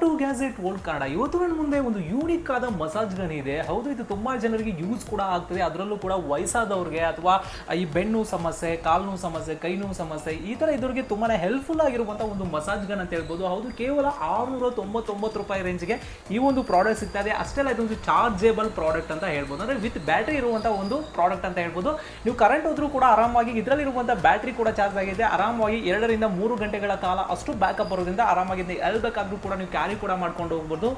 To ಗ್ಯಾಸೆಟ್ old Kannada ಇವತ್ತು ನನ್ನ ಮುಂದೆ ಒಂದು ಯೂನಿಕ್ ಆದ ಮಸಾಜ್ ಗನ್ ಇದೆ. ಹೌದು, ಇದು ತುಂಬಾ ಜನರಿಗೆ ಯೂಸ್ ಕೂಡ ಆಗ್ತದೆ. ಅದರಲ್ಲೂ ಕೂಡ ವಯಸ್ಸಾದವ್ರಿಗೆ ಅಥವಾ ಈ ಬೆನ್ನು ಸಮಸ್ಯೆ ಕಾಲು ಸಮಸ್ಯೆ ಕೈ ನೋವು ಸಮಸ್ಯೆ, ಈ ತರ ಇದ್ರಿಗೆ ತುಂಬಾನೇ ಹೆಲ್ಪ್ಫುಲ್ ಆಗಿರುವಂತಹ ಒಂದು ಮಸಾಜ್ ಗನ್ ಅಂತ ಹೇಳ್ಬೋದು. ಹೌದು, ಕೇವಲ ಆರುನೂರ ತೊಂಬತ್ತೊಂಬತ್ತು ರೂಪಾಯಿ ರೇಂಜ್ಗೆ ಈ ಒಂದು ಪ್ರಾಡಕ್ಟ್ ಸಿಗ್ತಾ ಇದೆ. ಅಷ್ಟೇ ಅಲ್ಲ ಇದೊಂದು ಚಾರ್ಜೇಬಲ್ ಪ್ರಾಡಕ್ಟ್ ಅಂತ ಹೇಳ್ಬೋದು. ಅಂದ್ರೆ ವಿತ್ ಬ್ಯಾಟ್ರಿ ಇರುವಂತ ಒಂದು ಪ್ರಾಡಕ್ಟ್ ಅಂತ ಹೇಳ್ಬೋದು. ನೀವು ಕರೆಂಟ್ ಹೋದ್ರೂ ಕೂಡ ಆರಾಮಾಗಿ ಇದರಲ್ಲಿರುವಂತ ಬ್ಯಾಟ್ರಿ ಕೂಡ ಚಾರ್ಜ್ ಆಗಿದೆ. ಆರಾಮಾಗಿ ಎರಡರಿಂದ ಮೂರು ಗಂಟೆಗಳ ಕಾಲ ಅಷ್ಟು ಬ್ಯಾಕಪ್ ಬರೋದ್ರಿಂದ ಆರಾಮಾಗಿ ಎಲ್ ಎಲ್ಲಿ ಬೇಕಾದ್ರೂ ಕೂಡ ನೀವು ಕ್ಯಾರಿ ಕೂಡ ಮಾಡ್ಕೊಂಡು ಹೋಗ್ಬೋದು.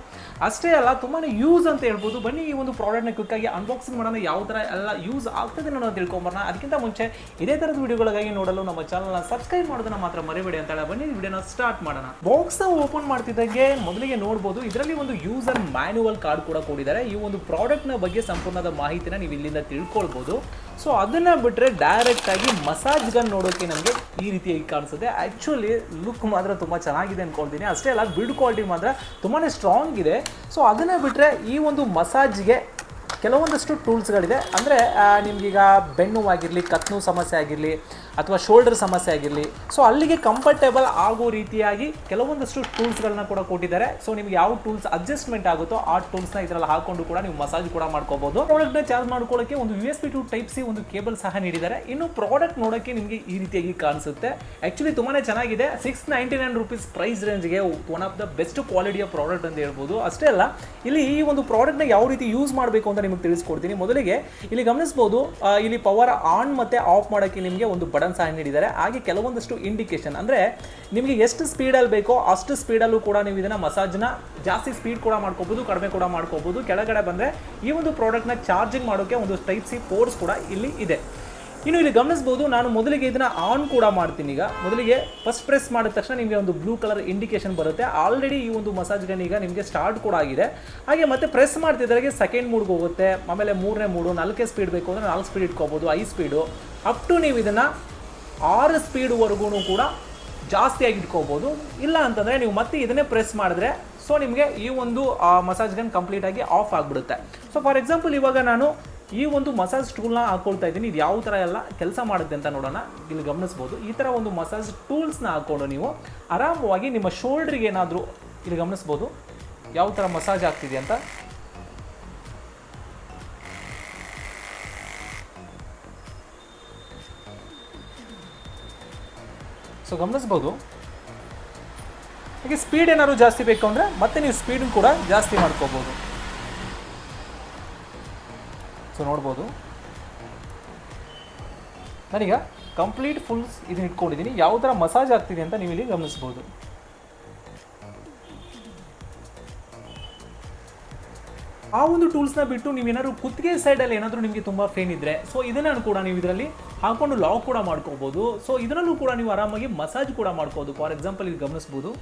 ಅಷ್ಟೇ ಅಲ್ಲ ತುಂಬಾ ಯೂಸ್ ಅಂತ ಹೇಳ್ಬೋದು. ಬನ್ನಿ ಈ ಒಂದು ಪ್ರಾಡಕ್ಟ್ನ ಕ್ವಿಕ್ ಆಗಿ ಅನ್ಬಾಕ್ಸಿಂಗ್ ಮಾಡೋಣ. ಯಾವ ಥರ ಎಲ್ಲ ಯೂಸ್ ಆಗ್ತದೆ ಅನ್ನೋದು ತಿಳ್ಕೊಂಬರೋಣ. ಅದಕ್ಕಿಂತ ಮುಂಚೆ ಇದೇ ಥರದ ವಿಡಿಯೋಗಳಿಗಾಗಿ ನೋಡಲು ನಮ್ಮ ಚಾನಲ್ನ ಸಬ್ಸ್ಕ್ರೈಬ್ ಮಾಡೋದನ್ನ ಮಾತ್ರ ಮರಿಬೇಡಿ ಅಂತ ಹೇಳಿ ಬನ್ನಿ. ವಿಡಿಯೋನ ಸ್ಟಾರ್ಟ್ ಮಾಡೋಣ. ಬಾಕ್ಸ್ ಓಪನ್ ಮಾಡ್ತಿದ್ದಾಗೆ ಮೊದಲಿಗೆ ನೋಡ್ಬೋದು, ಇದರಲ್ಲಿ ಒಂದು ಯೂಸರ್ ಮ್ಯಾನ್ಯುವಲ್ ಕಾರ್ಡ್ ಕೂಡ ಕೊಡಿದ್ದಾರೆ ಈ ಒಂದು ಪ್ರಾಡಕ್ಟ್ನ ಬಗ್ಗೆ ಸಂಪೂರ್ಣದ ಮಾಹಿತಿನ ನೀವು ಇಲ್ಲಿಂದ ತಿಳ್ಕೊಳ್ಬೋದು. ಸೊ ಅದನ್ನ ಬಿಟ್ರೆ ಡೈರೆಕ್ಟ್ ಆಗಿ ಮಸಾಜ್ ಗನ್ ನೋಡೋಕೆ ನಮಗೆ ಈ ರೀತಿಯಾಗಿ ಕಾಣಿಸುತ್ತೆ. ಆ್ಯಕ್ಚುಲಿ ಲುಕ್ ಮಾತ್ರ ತುಂಬಾ ಚೆನ್ನಾಗಿದೆ ಅಂದ್ಕೊಳ್ತೀನಿ ಅಷ್ಟೇ ಅಲ್ಲ ಬಿಲ್ಡ್ ಕ್ವಾಲಿಟಿ ಮಾತ್ರ ತುಂಬಾನೇ ಸ್ಟ್ರಾಂಗ್ ಇದೆ. ಸೊ ಅದನ್ನ ಬಿಟ್ರೆ ಈ ಒಂದು ಮಸಾಜ್ಗೆ ಕೆಲವೊಂದಷ್ಟು ಟೂಲ್ಸ್ಗಳಿದೆ. ಅಂದರೆ ನಿಮಗೀಗ ಆಗಿರಲಿ, ಕತ್ನು ಸಮಸ್ಯೆ ಆಗಿರಲಿ, ಅಥವಾ ಶೋಲ್ಡರ್ ಸಮಸ್ಯೆ ಆಗಿರಲಿ, ಸೊ ಅಲ್ಲಿಗೆ ಕಂಫರ್ಟೇಬಲ್ ಆಗೋ ರೀತಿಯಾಗಿ ಕೆಲವೊಂದಷ್ಟು ಟೂಲ್ಸ್ಗಳನ್ನ ಕೂಡ ಕೊಟ್ಟಿದ್ದಾರೆ. ಸೊ ನಿಮ್ಗೆ ಯಾವ ಟೂಲ್ಸ್ ಅಡ್ಜಸ್ಟ್ಮೆಂಟ್ ಆಗುತ್ತೋ ಆ ಟೂಲ್ಸ್ನ ಇದರಲ್ಲಿ ಹಾಕೊಂಡು ಕೂಡ ನೀವು ಮಸಾಜ್ ಕೂಡ ಮಾಡ್ಕೋಬಹುದು ಪ್ರಾಡಕ್ಟ್ನ ಚಾರ್ಜ್ ಮಾಡ್ಕೊಳ್ಳೋಕೆ ಒಂದು U S B to type C ಒಂದು ಕೇಬಲ್ ಸಹ ನೀಡಿದ್ದಾರೆ. ಇನ್ನು ಪ್ರಾಡಕ್ಟ್ ನೋಡೋಕ್ಕೆ ನಿಮಗೆ ಈ ರೀತಿಯಾಗಿ ಕಾಣಿಸುತ್ತೆ. ಆ್ಯಕ್ಚುಲಿ ತುಂಬಾನೇ ಚೆನ್ನಾಗಿದೆ. Six ninety nine rupees price ರೇಂಜ್ಗೆ one of the best ಕ್ವಾಲಿಟಿಯ ಪ್ರಾಡಕ್ಟ್ ಅಂತ ಹೇಳ್ಬೋದು. ಅಷ್ಟೇ ಅಲ್ಲ, ಇಲ್ಲಿ ಈ ಒಂದು ಪ್ರಾಡಕ್ಟ್ನ ಯಾವ ರೀತಿ ಯೂಸ್ ಮಾಡಬೇಕು ಅಂತ ನಿಮಗೆ ತಿಳಿಸ್ಕೊಡ್ತೀನಿ. ಮೊದಲಿಗೆ ಇಲ್ಲಿ ಗಮನಿಸಬಹುದು ಇಲ್ಲಿ ಪವರ್ ಆನ್ ಮತ್ತೆ ಆಫ್ ಮಾಡೋಕ್ಕೆ ನಿಮಗೆ ಒಂದು ಬಟನ್ ಸಹ ನೀಡಿದ್ದಾರೆ. ಹಾಗೆ ಕೆಲವೊಂದಷ್ಟು ಇಂಡಿಕೇಶನ್ ಅಂದ್ರೆ ನಿಮಗೆ ಎಷ್ಟು ಸ್ಪೀಡಲ್ಲಿ ಬೇಕೋ ಅಷ್ಟು ಸ್ಪೀಡಲ್ಲೂ ಕೂಡ ನೀವು ಇದನ್ನು ಮಸಾಜ್ನ ಜಾಸ್ತಿ ಸ್ಪೀಡ್ ಕೂಡ ಮಾಡ್ಕೋಬೋದು, ಕಡಿಮೆ ಕೂಡ ಮಾಡ್ಕೋಬೋದು. ಕೆಳಗಡೆ ಬಂದರೆ ಈ ಒಂದು ಪ್ರಾಡಕ್ಟ್ನ ಚಾರ್ಜಿಂಗ್ ಮಾಡೋಕೆ ಒಂದು ಟೈಪ್ ಸಿ ಪೋರ್ಟ್ಸ್ ಕೂಡ ಇಲ್ಲಿ ಇದೆ. ಇನ್ನು ಇಲ್ಲಿ ಗಮನಿಸಬಹುದು, ನಾನು ಮೊದಲಿಗೆ ಇದನ್ನ ಆನ್ ಕೂಡ ಮಾಡ್ತೀನಿ ಈಗ. ಮೊದಲಿಗೆ ಫಸ್ಟ್ ಪ್ರೆಸ್ ಮಾಡಿದ ತಕ್ಷಣ ನಿಮಗೆ ಒಂದು ಬ್ಲೂ ಕಲರ್ ಇಂಡಿಕೇಶನ್ ಬರುತ್ತೆ. ಆಲ್ರೆಡಿ ಈ ಒಂದು ಮಸಾಜ್ ಗನ್ ಈಗ ನಿಮಗೆ ಸ್ಟಾರ್ಟ್ ಕೂಡ ಆಗಿದೆ. ಹಾಗೆ ಮತ್ತೆ ಪ್ರೆಸ್ ಮಾಡ್ತಿದ್ರೆ ಸೆಕೆಂಡ್ ಮೂಡ್ಗೆ ಹೋಗುತ್ತೆ. ಆಮೇಲೆ ಮೂರನೇ ಮೂಡು ನಾಲ್ಕೇ ಸ್ಪೀಡ್ ಬೇಕು ಅಂದರೆ ನಾಲ್ಕು ಸ್ಪೀಡ್ ಇಟ್ಕೋಬೋದು, ಐದು ಸ್ಪೀಡು ಅಪ್ ಟು ನೀವು ಇದನ್ನ ಆರು ಸ್ಪೀಡ್ವರೆಗೂ ಕೂಡ ಜಾಸ್ತಿಯಾಗಿ ಇಟ್ಕೋಬೋದು. ಇಲ್ಲ ಅಂತಂದರೆ ನೀವು ಮತ್ತೆ ಇದನ್ನೇ ಪ್ರೆಸ್ ಮಾಡಿದ್ರೆ ಸೊ ನಿಮಗೆ ಈ ಒಂದು ಮಸಾಜ್ ಗನ್ ಕಂಪ್ಲೀಟ್ ಆಗಿ ಆಫ್ ಆಗಿಬಿಡುತ್ತೆ. ಸೊ ಫಾರ್ ಎಕ್ಸಾಂಪಲ್ ಇವಾಗ ನಾನು ಈ ಒಂದು ಮಸಾಜ್ ಟೂಲ್ನ ಹಾಕೊಳ್ತಾ ಇದ್ದೀನಿ. ಇದು ಯಾವ ಥರ ಎಲ್ಲ ಕೆಲಸ ಮಾಡುತ್ತೆ ಅಂತ ನೋಡೋಣ. ಇಲ್ಲಿ ಗಮನಿಸ್ಬೋದು. ಈ ಥರ ಒಂದು ಮಸಾಜ್ ಟೂಲ್ಸ್ನ ಹಾಕ್ಕೊಂಡು ನೀವು ಆರಾಮವಾಗಿ ನಿಮ್ಮ ಶೋಲ್ಡ್ರಿಗೆ ಏನಾದರೂ ಇಲ್ಲಿ ಗಮನಿಸ್ಬೋದು. ಯಾವ ಥರ ಮಸಾಜ್ ಆಗ್ತಿದೆ ಅಂತ. ಸೊ ಗಮನಿಸ್ಬೋದು. ಹಾಗೆ ಸ್ಪೀಡ್ ಏನಾದ್ರು ಜಾಸ್ತಿ ಬೇಕು ಅಂದರೆ ಮತ್ತೆ ನೀವು ಸ್ಪೀಡ್ ಕೂಡ ಜಾಸ್ತಿ ಮಾಡ್ಕೋಬೋದು. ಸೊ ನೋಡ್ಬೋದು. ನಾನೀಗ ಕಂಪ್ಲೀಟ್ ಫುಲ್ ಇದನ್ನ ಇಟ್ಕೊಂಡಿದ್ದೀನಿ ಯಾವ ಥರ ಮಸಾಜ್ ಆಗ್ತಿದೆ ಅಂತ ನೀವು ಇಲ್ಲಿ ಗಮನಿಸ್ಬೋದು. ಆ ಒಂದು ಟೂಲ್ಸ್ನ ಬಿಟ್ಟು ನೀವೇನಾದ್ರು ಕುತ್ತಿಗೆ ಸೈಡಲ್ಲಿ ಏನಾದರೂ ನಿಮಗೆ ತುಂಬ ಫೇನ್ ಇದ್ದರೆ ಸೊ ಇದನ್ನು ಕೂಡ ನೀವು ಇದರಲ್ಲಿ ಹಾಕೊಂಡು ಲಾಕ್ ಕೂಡ ಮಾಡ್ಕೋಬೋದು. ಸೊ ಇದರಲ್ಲೂ ಕೂಡ ನೀವು ಆರಾಮಾಗಿ ಮಸಾಜ್ ಕೂಡ ಮಾಡ್ಕೋಬೋದು. ಫಾರ್ ಎಕ್ಸಾಂಪಲ್ ಇಲ್ಲಿ ಗಮನಿಸ್ಬೋದು.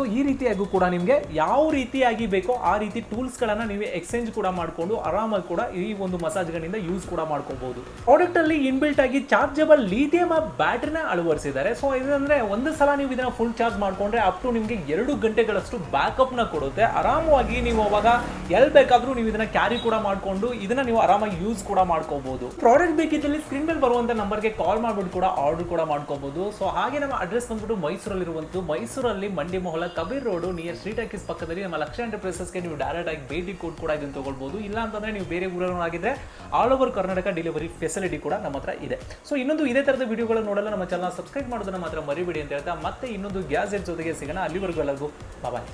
ಸೊ ಈ ರೀತಿಯಾಗೂ ಕೂಡ ನಿಮಗೆ ಯಾವ ರೀತಿಯಾಗಿ ಬೇಕೋ ಆ ರೀತಿ ಟೂಲ್ಸ್ಗಳನ್ನು ನೀವು ಎಕ್ಸ್ಚೇಂಜ್ ಕೂಡ ಮಾಡಿಕೊಂಡು ಆರಾಮಾಗಿ ಕೂಡ ಈ ಒಂದು ಮಸಾಜ್ಗಳಿಂದ ಯೂಸ್ ಕೂಡ ಮಾಡ್ಕೋಬಹುದು ಪ್ರಾಡಕ್ಟ್ ಅಲ್ಲಿ ಇನ್ಬಿಲ್ಟ್ ಆಗಿ ಚಾರ್ಜಬಲ್ ಲಿಥಿಯಂ ಬ್ಯಾಟ್ರಿನ ಅಳವಡಿಸಿದ್ದಾರೆ. ಸೊ ಇದಂದ್ರೆ ಒಂದು ಸಲ ನೀವು ಇದನ್ನ ಫುಲ್ ಚಾರ್ಜ್ ಮಾಡ್ಕೊಂಡ್ರೆ ಅಪ್ ಟು ನಿಮಗೆ ಎರಡು ಗಂಟೆಗಳಷ್ಟು ಬ್ಯಾಕಪ್ನ ಕೊಡುತ್ತೆ. ಆರಾಮವಾಗಿ ನೀವು ಅವಾಗ ಎಲ್ಲಿ ಬೇಕಾದ್ರೂ ನೀವು ಇದನ್ನ ಕ್ಯಾರಿ ಕೂಡ ಮಾಡ್ಕೊಂಡು ಇದನ್ನ ನೀವು ಆರಾಮಾಗಿ ಯೂಸ್ ಕೂಡ ಮಾಡ್ಕೋಬಹುದು ಪ್ರಾಡಕ್ಟ್ ಬೇಕಿದ್ದಲ್ಲಿ ಸ್ಕ್ರೀನ್ ಮೇಲೆ ಬರುವಂತ ನಂಬರ್ಗೆ ಕಾಲ್ ಮಾಡ್ಬಿಟ್ಟು ಕೂಡ ಆರ್ಡರ್ ಕೂಡ ಮಾಡ್ಕೋಬಹುದು ಸೊ ಹಾಗೆ ನಮ್ಮ ಅಡ್ರೆಸ್ ಬಂದ್ಬಿಟ್ಟು ಮೈಸೂರಲ್ಲಿರುವಂಥ ಮೈಸೂರಲ್ಲಿ Mandi Mohalla Kabir road near street ಆಕಿಸ್ ಪಕ್ಕದಲ್ಲಿ ನಮ್ಮ ಲಕ್ಷ ಎಂಟರ್ಪ್ರೈಸಸ್ಗೆ ನೀವು ಡೈರೆಕ್ಟ್ ಆಗಿ ಭೇಟಿ ಕೊಟ್ಟು ಕೂಡ ಇದನ್ನು ತಗೊಳ್ಬಹುದು ಇಲ್ಲ ಅಂತಂದ್ರೆ ನೀವು ಬೇರೆ ಊರವರಾಗಿದ್ರೆ all over Karnataka delivery facility ಕೂಡ ನಮ್ಮ ಹತ್ರ ಇದೆ. ಸೊ ಇನ್ನೊಂದು ಇದೇ ತರದ ವಿಡಿಯೋಗಳನ್ನು ನೋಡಲು ನಮ್ಮ ಚಾನಲ್ ಸಬ್ಸ್ಕ್ರೈಬ್ ಮಾಡೋದನ್ನ ಮಾತ್ರ ಮರಿಬೇಡಿ ಅಂತ ಹೇಳ್ತಾ ಮತ್ತೆ ಇನ್ನೊಂದು ಗ್ಯಾಸ್ ಜೊತೆಗೆ ಸಿಗೋಣ. ಅಲ್ಲಿವರೆಗೂ ಎಲ್ಲರಿಗೂ ಬಾಯ್